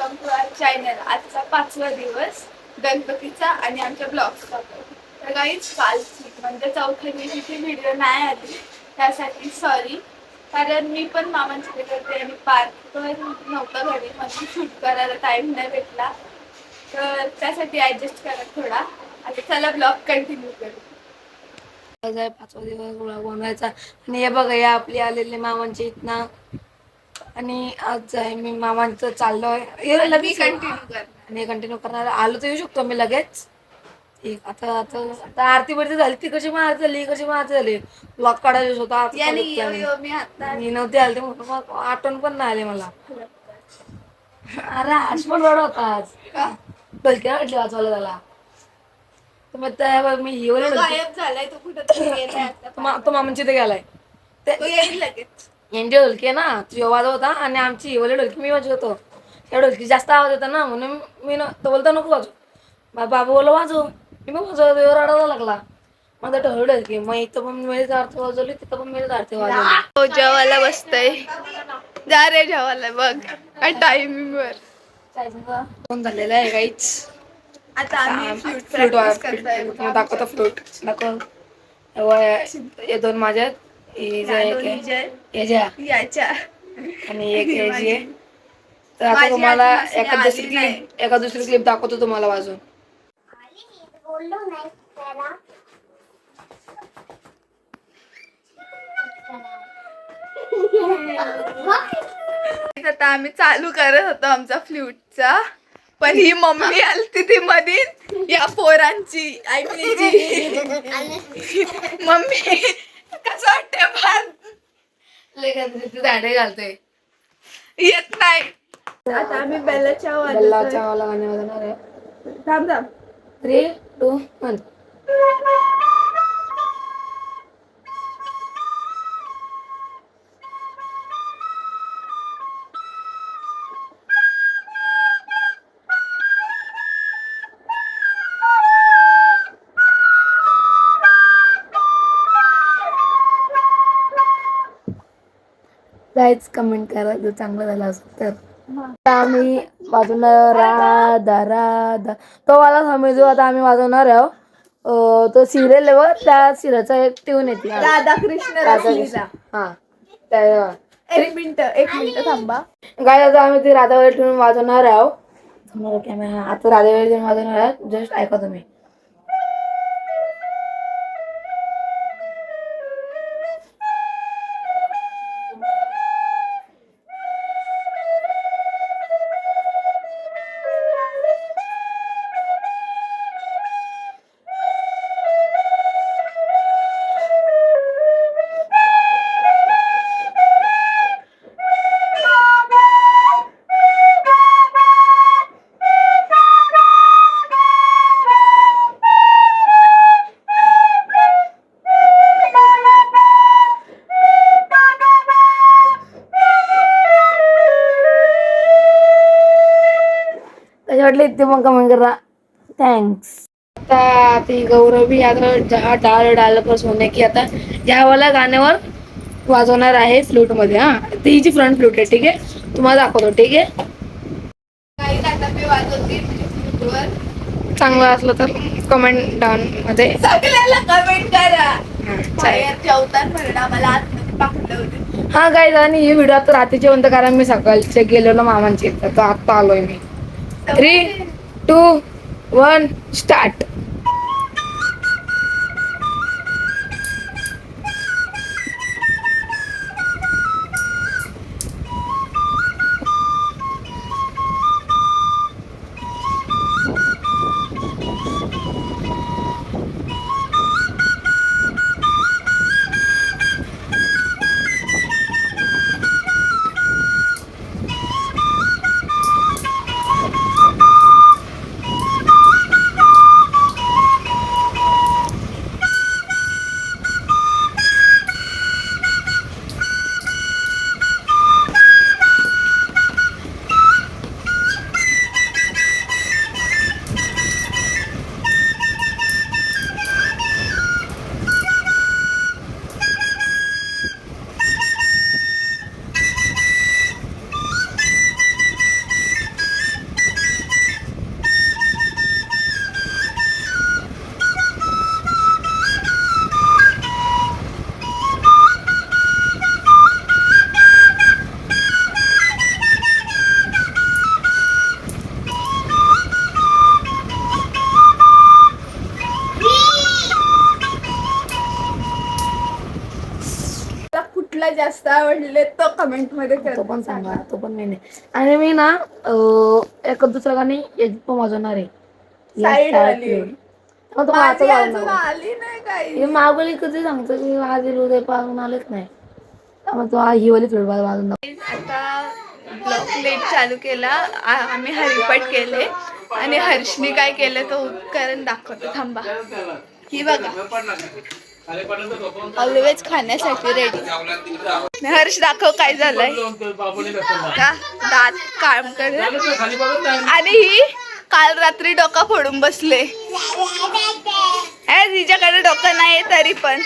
Welcome to our channel आजचा पाचवा दिवस गणपतीचा आणि आमच्या ब्लॉगचा तर काहीच कालची म्हणजे चौथ्या दिवशीची व्हिडिओ नाही आली त्यासाठी सॉरी कारण मी पण मामांकडे करते आणि पार्थ नव्हतं घरी म्हणून शूट करायला टाइम नाही भेटला. तर त्यासाठी ॲडजस्ट करा थोडा आता चला ब्लॉग कंटिन्यू करू. पाचवा दिवस गोळा बनवायचा आणि हे बघा या आपली आलेले मामांच्या इथनं आणि आज आहे मी मामांचं चाललोय. हे मी कंटिन्यू करणार. आणि कंटिन्यू करणार. आलो तर येऊ शकतो मी लगेच. आता आता आता आरती बिरती झाली. ती कशी आरती झाली कशी आरती झाली. ब्लॉक काढायचं होता मी नव्हते आले ते म्हणून मग आठवण पण नाही आली मला. अरे आज पण रड होता आज. ढोलक्या वाटली वाजवायला त्याला. मग त्या मी गायब झालाय तो कुठं तो मा- तो गेलाय. ते लगेच. यांची ढोलकी आहे ना तो वाजव होता आणि आमची हिवाली ढोलकी मी वाजवत होतो. या ढोलकी जास्त आवाज येतो ना म्हणून मी न तो बोलतो नको वाजव. मग बाबा बोललो वाजव. मी मग वाजवतो तो रडायला लागला. मग त्या ढोल ढोलकी मग इथं पण मेळीच आरती वाजवली तिथं पण मेळीच आरती वाजवली. तो जेवायला बसतय. जा रे जेवायला बघ. टायमिंग वर. फोन झालेला आहे काहीच आता आम्ही फ्लूट फ्लूट दाखवतो फ्लूट दाखव. हे दोन माझ्या याच्या आणि एक याची आहे तर आता माझी तुम्हाला आजी नसली, एका दुसरी. क्लिप एका दुसरी क्लिप दाखवतो तुम्हाला वाजून आता आम्ही चालू करत होतो आमचा फ्लूटचा पण ही मम्मी आलती ती मधीन या पोरांची ऐकलीची मम्मी. कसं वाटतंय फार झाडे घालते येत नाही. आता आम्ही बेलाच्या बल्लाच्या वाला गाणे वाजवणार आहे. थांब थांब. थ्री टू वन काहीच कमेंट करा जर चांगलं झालं असेल तर. आता आम्ही वाजवणार राधा. राधा तो वाला समय जो आता आम्ही वाजवणार आहोत तो सिरियल वर त्या सिरियलचा एक ट्यून येते राधा कृष्ण रसलीला हा. त्या एक मिनिट एक मिनिट थांबा. काय आता आम्ही ती राधावाडी ट्यून वाजवणार आहोत कॅमेरा आता राधावाडी ट्यून वाजवणार आहोत. जस्ट ऐका तुम्ही. त्याच्या वाटले ते मग कमेंट करा. थँक्स आता ती गौरवी आता जहा डाल डाल पर सोने की आता या वाला गाण्यावर वाजवणार आहे फ्लूटमध्ये हा. ती हिची फ्रंट फ्लूट आहे ठीक आहे? तुम्हाला दाखवतो ठीक आहे? चांगलं असलं तर कमेंट डाऊन मध्ये. कमेंट करा. हा, हा काय आणि ही व्हिडिओ आता रात्रीचे म्हणतो कारण मी सकाळचे गेलेलो मामांची इथं तर आता आलोय मी. थ्री टू वन स्टार्ट जास्त आवडले तो कमेंटमध्ये तो पण सांगा तो पण मी नाही. आणि मी ना एक दुसरं गाणी एक पण वाजवणार आहे. Side वाली. मग तो माझं माझी लावून अजून नको. आली नाही काही. हे मागवली कधी सांगतो की आज उद्या पाहून आलेच नाही. त्यामुळे तो आ- ही वाली थोडी बार वाजून दाखव. आता ब्लॉग लेट चालू केला आ- आम्ही हरिपाठ केले. आणि हर्षने काय केलं तो उपकरण दाखवतो थांबा. ही बघा. ऑलवेज खाण्यासाठी रेडी हर्ष दाखव काय झालंय. का? दात काम कर आणि ही काल रात्री डोका फोडून बसले. ए, तिच्याकडे डोकं नाही तरी पण.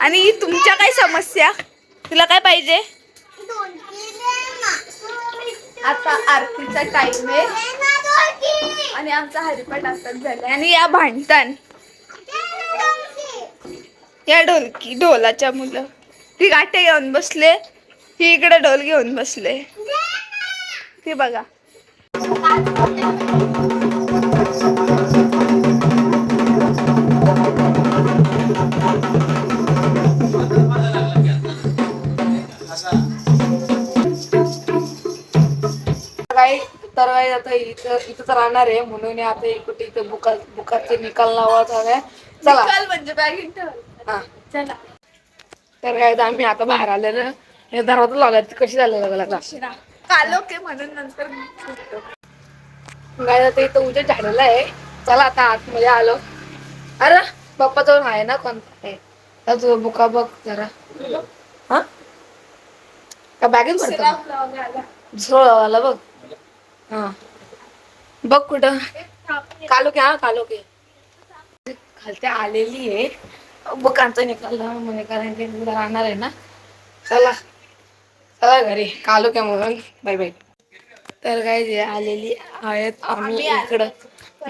आणि ही तुमच्या काय समस्या? तुला काय पाहिजे? आता आरतीचा टाइम आहे. आणि आमचा हरिपाठ आताच झाला आणि या भांडतान. या ढोलकी ढोलाच्या मुलं. ती गाठे घेऊन बसले. ही इकडे ढोल घेऊन बसले. ती बघा. काही तर काही आता इथं इथंच राहणार आहे. म्हणून आता इकडे इथं बुका बुकाचे निकाल लावत आहे. चला. म्हणजे बॅगिंग हा. चला. तर काय तर आम्ही आता बाहेर आलेलं हे दरवाजा लावला कशी झालं लागला शिरा. कालोके म्हणून नंतर. काय आता इथं उजेड झालेला आहे. चला आता आतमध्ये आलो. अरे बाप्पा जवळ आहे ना कोणता आहे तर तू बुका बघ जरा. हा? का बॅगेत भरतो? आला. बघ. हा. बघ कुठं. कालो के हा कालो के. खालते आलेली आहे. बुकांचा निकाल म्हणे कारण की उद्या राहणार आहे ना. चला चला घरी. कालो के म्हणून. Bye bye. तर काय जे आलेली आहेत आम्ही इकडं.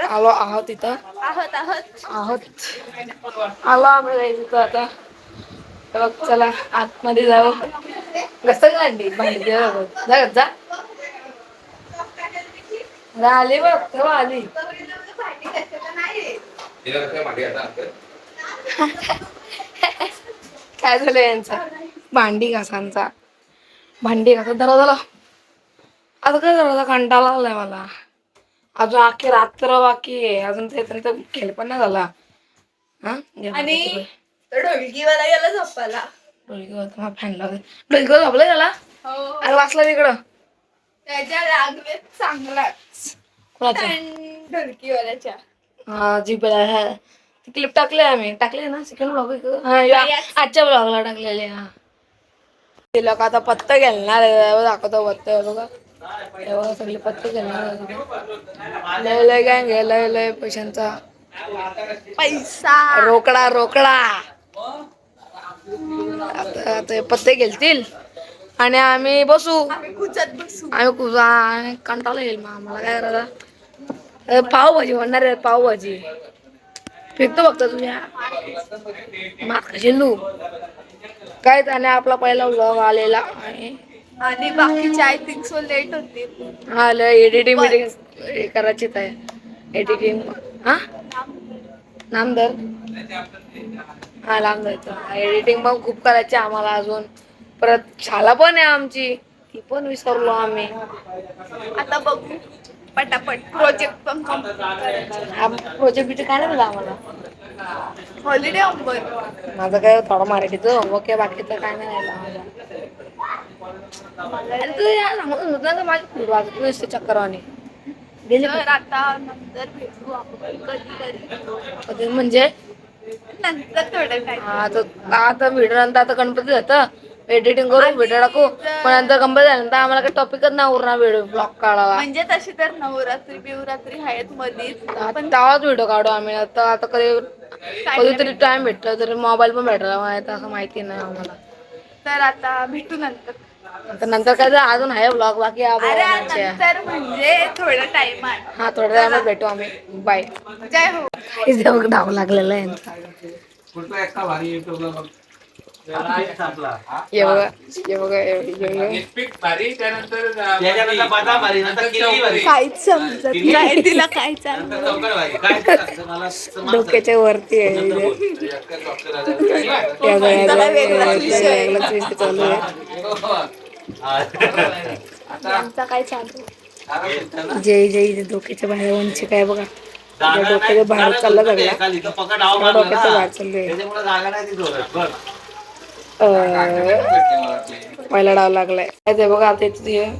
आलो आहोत इथं. आहोत आहोत. आहोत. आलो आम्ही जायचं इथं आता. बघ चला आतमध्ये जाऊ. कसं काढली जा जा, आली बघ तेव्हा आली. काय झालं यांचा? भांडी घासांचा भांडी घासा. दरा झाला आता काय झालं कंटाळा आलाय मला. अजून अख्खी रात्र बाकी आहे. अजून ते तर खेळ पण नाही झाला. हा? आणि ढोलकीवाला गेला झोपायला. डोळगी फॅन लावते डोळगी झोपलं त्याला? हो. अरे वाचला तिकडं. त्याच्या लागले चांगलाच कोणाच्या ढोलकीवाल्याच्या. हा जी क्लिप टाकले आम्ही. टाकले ना? सेकंड ब्लॉग आजच्या ब्लॉगला टाकलेले हा. ते लोक आता पत्ता घेणार दाखवतो पत्ते बघा. तेव्हा सगळे पत्ते घेणार. लय लय गँग आहे लय लय पैशांचा. पैसा. रोकडा रोकडा. आता ते पत्ते घेतील आणि आम्ही बसू. आम्ही कुचत बसू. आम्ही कुजा कंटाळा येईल मग आम्हाला काय करायला? पावभाजी म्हणणार आहे पावभाजी. फेकतो फक्त तुझ्या माग झेंडू काय त्याने आपला पहिला व्लॉग आलेला? आहे आणि बाकीचे आय थिंक सो लेट होतील आलं एडिटिंग बिडिंग करायचीच आहे. एडिटिंग हा? नामदर. हा नामदर. एडिटिंग पण खूप करायची आम्हाला अजून. परत शाळा पण आहे आमची. ती पण विसरलो आम्ही. आता बघू. पटापट. प्रोजेक्ट पण प्रोजेक्ट बिजेक्ट काय नाही दिला आम्हाला? हॉलिडे होमवर्क माझं काय थोडं मराठीचं ओके बाकीचं काय नाही राहिलं माझं. तू होतं ना माझी खूप वाजत नसते चक्करवाणी गेली तर आता नंतर भेटू आपण कधी कधी कधी म्हणजे? नंतर थोडं काय. आता आता आता गणपती जातं. एडिटिंग करू व्हिडिओ टाकू. पण नंतर गणपती झाल्यानंतर आम्हाला काही टॉपिकच नाही उरणार व्हिडिओ ब्लॉग काढायला. म्हणजे तशी तर नवरात्री बिवरात्री आहेत मधीच पण तेव्हाच व्हिडिओ काढू आम्ही. आता आता कधी कधीतरी टाइम भेटला तरी मोबाईल पण भेटला माहिती असं माहिती नाही आम्हाला. तर आता भेटू नंतर. आता नंतर काय तर अजून आहे ब्लॉग बाकी अरे नंतर म्हणजे थोडं टाइम हा थोड्या वेळाने भेटू आम्ही. बाय जय हो. डाव लागलेला आहे यांचा. कुठला एकटा भारी युट्यूबला बघ. काहीच समजत नाही. तिला काय चाललं. डोक्याच्या वरती आहे चालू आहे हा. आमचा काय चालू जय जय जय डोक्याच्या बाहेर उंची काय बघा. डोक्याच्या नाही, बाहेर चालला डोक्याच्या ना. बाहेर चाललोय. पहिला डाव लागलाय. काय ते बघा आता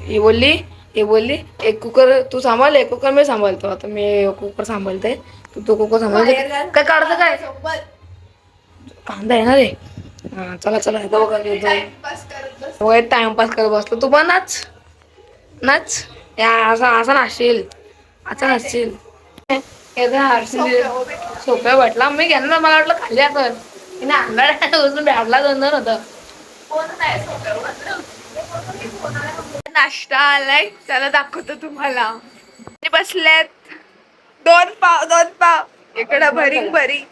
ही बोलली ही बोलली एक कुकर तू सांभाळ एक कुकर मी सांभाळतो आता मी कुकर सांभाळते तू तो कुकर सांभाळते काय काढतं काय? कांदा ना रे. चला चला. इथं बघा बघा. टाइमपास करत बसलो. तू पण नाच. नाच. या असा असा नाचशील. असा नाचशील. हर्षिल सोप्या वाटला. मी घेणार मला वाटलं खाली आपण नाश्ता आलाय त्याला दाखवतो तुम्हाला आणि बसल्यात दोन पाव दोन पाव इकडं भरिंग भरिंग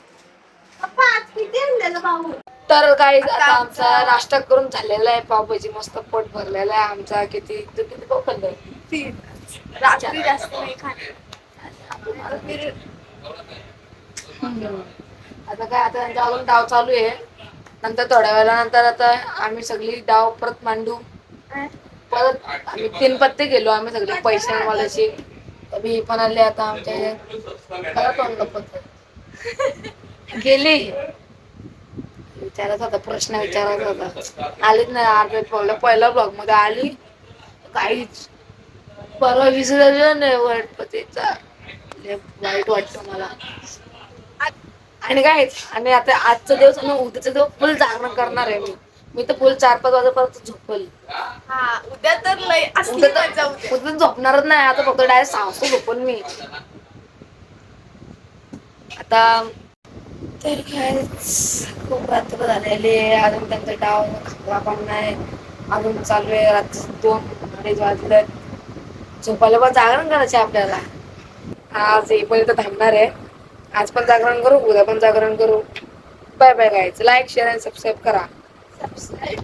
तर काही आता आमचा नाश्ता करून झालेला आहे पावभाजी मस्त पोट भरलेला आहे आमचा किती तू किती पाव खाल्लं तीन रात्री जास्त नाही आता काय आता त्यांच्या अजून डाव चालू आहे. नंतर थोड्या वेळानंतर आता आम्ही सगळी डाव परत मांडू. परत आम्ही तीन पत्ते गेलो आम्ही सगळे पैसे वाल्याची मी पण आले आता आमच्या ह्याच्यात. गेली. विचारत होता प्रश्न विचारत होता. आलीच नाही आर पहिला पहिला ब्लॉगमध्ये आली. काहीच. परवा विसर्जन नाही गणपतीचा वाईट वाटतं मला. आणि काय आणि आता आजचा दिवस आणि उद्याचा दिवस फुल जागरण करणार आहे मी. मी तर फुल चार पाच वाजेपर्यंत झोपल. हा उद्या तर लय असली उद्या मजा तर उद्या झोपणारच नाही. आता फक्त डायरेक्ट सांगतो झोपून मी. आता तर काय खूप रात्र झालेली आहे. अजून त्यांचा डाव खाल्ला पण नाही. अजून चालू आहे. रात्री दोन अडीच वाजले झोपायला पण जागरण करायचे आपल्याला. आज येईपर्यंत थांबणार आहे. आज पण जागरण करू उद्या पण जागरण करू. बाय बाय गायचं लाईक शेअर आणि सबस्क्राईब करा. सबस्क्राईब